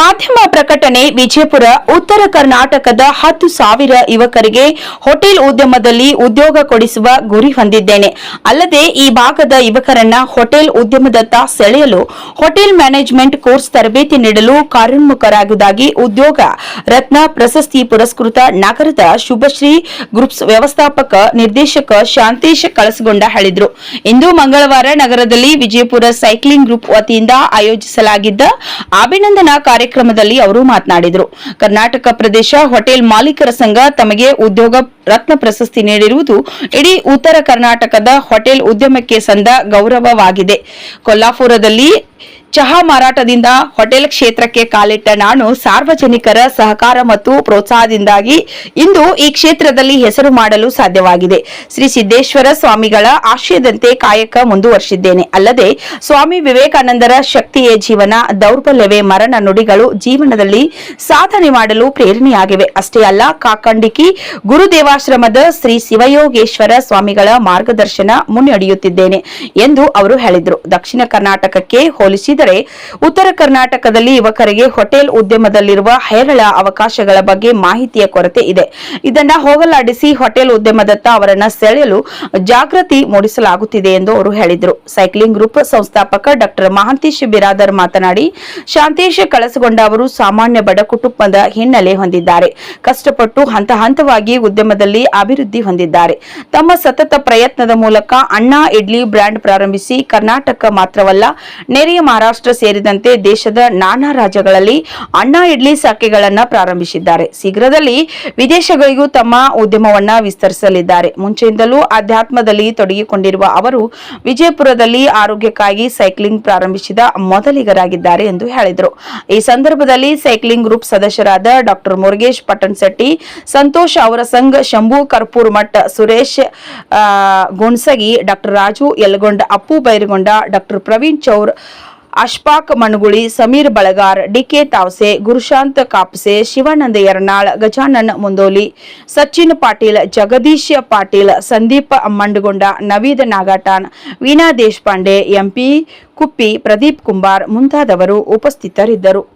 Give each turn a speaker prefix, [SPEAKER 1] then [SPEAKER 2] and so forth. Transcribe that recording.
[SPEAKER 1] ಮಾಧ್ಯಮ ಪ್ರಕಟಣೆ ವಿಜಯಪುರ, ಉತ್ತರ ಕರ್ನಾಟಕದ ಹತ್ತು ಸಾವಿರ ಯುವಕರಿಗೆ ಹೋಟೆಲ್ ಉದ್ಯಮದಲ್ಲಿ ಉದ್ಯೋಗ ಕೊಡಿಸುವ ಗುರಿ ಹೊಂದಿದ್ದೇನೆ. ಅಲ್ಲದೆ ಈ ಭಾಗದ ಯುವಕರನ್ನ ಹೋಟೆಲ್ ಉದ್ಯಮದತ್ತ ಸೆಳೆಯಲು ಹೋಟೆಲ್ ಮ್ಯಾನೇಜ್ಮೆಂಟ್ ಕೋರ್ಸ್ ತರಬೇತಿ ನೀಡಲು ಕಾರ್ಯೋನ್ಮುಖರಾಗುವುದಾಗಿ ಉದ್ಯೋಗ ರತ್ನ ಪ್ರಶಸ್ತಿ ಪುರಸ್ಕೃತ ನಗರದ ಶುಭಶ್ರೀ ಗ್ರೂಪ್ಸ್ ವ್ಯವಸ್ಥಾಪಕ ನಿರ್ದೇಶಕ ಶಾಂತೇಶ್ ಕಳಸಗೊಂಡ ಹೇಳಿದರು. ಇಂದು ಮಂಗಳವಾರ ನಗರದಲ್ಲಿ ವಿಜಯಪುರ ಸೈಕ್ಲಿಂಗ್ ಗ್ರೂಪ್ ವತಿಯಿಂದ ಆಯೋಜಿಸಲಾಗಿದ್ದ ಅಭಿನಂದನಾ ಕಾರ್ಯಕ್ರಮದಲ್ಲಿ ಅವರು ಮಾತನಾಡಿದರು. ಕರ್ನಾಟಕ ಪ್ರದೇಶ ಹೋಟೆಲ್ ಮಾಲೀಕರ ಸಂಘ ತಮಗೆ ಉದ್ಯೋಗ ರತ್ನ ಪ್ರಶಸ್ತಿ ನೀಡಿರುವುದು ಇಡೀ ಉತ್ತರ ಕರ್ನಾಟಕದ ಹೋಟೆಲ್ ಉದ್ಯಮಕ್ಕೆ ಸಂದ ಗೌರವವಾಗಿದೆ. ಕೊಲ್ಲಾಪುರದಲ್ಲಿ ಚಹಾ ಮಾರಾಟದಿಂದ ಹೋಟೆಲ್ ಕ್ಷೇತ್ರಕ್ಕೆ ಕಾಲಿಟ್ಟ ನಾನು ಸಾರ್ವಜನಿಕರ ಸಹಕಾರ ಮತ್ತು ಪ್ರೋತ್ಸಾಹದಿಂದಾಗಿ ಇಂದು ಈ ಕ್ಷೇತ್ರದಲ್ಲಿ ಹೆಸರು ಮಾಡಲು ಸಾಧ್ಯವಾಗಿದೆ. ಶ್ರೀ ಸಿದ್ದೇಶ್ವರ ಸ್ವಾಮಿಗಳ ಆಶಯದಂತೆ ಕಾಯಕ ಮುಂದುವರಿಸಿದ್ದೇನೆ. ಅಲ್ಲದೆ ಸ್ವಾಮಿ ವಿವೇಕಾನಂದರ ಶಕ್ತಿಯೇ ಜೀವನ, ದೌರ್ಬಲ್ಯವೇ ಮರಣ ನುಡಿಗಳು ಜೀವನದಲ್ಲಿ ಸಾಧನೆ ಮಾಡಲು ಪ್ರೇರಣೆಯಾಗಿವೆ. ಅಷ್ಟೇ ಅಲ್ಲ, ಕಾಕಂಡಿಕಿ ಗುರುದೇವಾಶ್ರಮದ ಶ್ರೀ ಶಿವಯೋಗೇಶ್ವರ ಸ್ವಾಮಿಗಳ ಮಾರ್ಗದರ್ಶನ ಮುನ್ನಡೆಯುತ್ತಿದ್ದೇನೆ ಎಂದು ಅವರು ಹೇಳಿದರು. ದಕ್ಷಿಣ ಕರ್ನಾಟಕಕ್ಕೆ ಹೋಲಿಸಿದರೆ ಉತ್ತರ ಕರ್ನಾಟಕದಲ್ಲಿ ಯುವಕರಿಗೆ ಹೋಟೆಲ್ ಉದ್ಯಮದಲ್ಲಿರುವ ಹೇರಳ ಅವಕಾಶಗಳ ಬಗ್ಗೆ ಮಾಹಿತಿಯ ಕೊರತೆ ಇದೆ. ಇದನ್ನ ಹೋಗಲಾಡಿಸಿ ಹೋಟೆಲ್ ಉದ್ಯಮದತ್ತ ಅವರನ್ನ ಸೆಳೆಯಲು ಜಾಗೃತಿ ಮೂಡಿಸಲಾಗುತ್ತಿದೆ ಎಂದು ಅವರು ಹೇಳಿದರು. ಸೈಕ್ಲಿಂಗ್ ಗ್ರೂಪ್ ಸಂಸ್ಥಾಪಕ ಡಾಕ್ಟರ್ ಮಹಾಂತೇಶ್ ಬಿರಾದರ್ ಮಾತನಾಡಿ, ಶಾಂತೇಶ್ ಕಳಸಗೊಂಡ ಅವರು ಸಾಮಾನ್ಯ ಬಡ ಕುಟುಂಬದ ಹಿನ್ನೆಲೆ ಹೊಂದಿದ್ದಾರೆ. ಕಷ್ಟಪಟ್ಟು ಹಂತ ಹಂತವಾಗಿ ಉದ್ಯಮದಲ್ಲಿ ಅಭಿವೃದ್ಧಿ ಹೊಂದಿದ್ದಾರೆ. ತಮ್ಮ ಸತತ ಪ್ರಯತ್ನದ ಮೂಲಕ ಅಣ್ಣಾ ಇಡ್ಲಿ ಬ್ರ್ಯಾಂಡ್ ಪ್ರಾರಂಭಿಸಿ ಕರ್ನಾಟಕ ಮಾತ್ರವಲ್ಲ, ನೆರೆಯ ಮಹಾರಾಷ್ಟ್ರ ಸೇರಿದಂತೆ ದೇಶದ ನಾನಾ ರಾಜ್ಯಗಳಲ್ಲಿ ಅಣ್ಣಾ ಇಡ್ಲಿ ಶಾಖೆಗಳನ್ನ ಪ್ರಾರಂಭಿಸಿದ್ದಾರೆ. ಶೀಘ್ರದಲ್ಲಿ ವಿದೇಶಗಳಿಗೂ ತಮ್ಮ ಉದ್ಯಮವನ್ನ ವಿಸ್ತರಿಸಲಿದ್ದಾರೆ. ಮುಂಚೆಯಿಂದಲೂ ಅಧ್ಯಾತ್ಮದಲ್ಲಿ ತೊಡಗಿಕೊಂಡಿರುವ ಅವರು ವಿಜಯಪುರದಲ್ಲಿ ಆರೋಗ್ಯಕ್ಕಾಗಿ ಸೈಕ್ಲಿಂಗ್ ಪ್ರಾರಂಭಿಸಿದ ಮೊದಲಿಗರಾಗಿದ್ದಾರೆ ಎಂದು ಹೇಳಿದರು. ಈ ಸಂದರ್ಭದಲ್ಲಿ ಸೈಕ್ಲಿಂಗ್ ಗ್ರೂಪ್ ಸದಸ್ಯರಾದ ಡಾಕ್ಟರ್ ಮುರುಗೇಶ್ ಪಟ್ಟಣಶೆಟ್ಟಿ ಸಂತೋಷ್ ಅವರ ಸಂಘ Shambhu Karpur Math, Suresh Gunasagi, doctor Raju Yalagonda, Appu Bairagonda, doctor Praveen Chaur Ashfaq Managuli, Sameer Balagar, DK Tavse, Gurushant Kapse Shivananda Yarnal Gajanan Mundoli, Sachin Patil, Jagadish Patil, Sandeep Mandagonda, Naveed Nagatan Veena Deshpande, MP Kuppi, Pradeep Kumbar ಮುಂತಾದವರು ಉಪಸ್ಥಿತರಿದ್ದರು.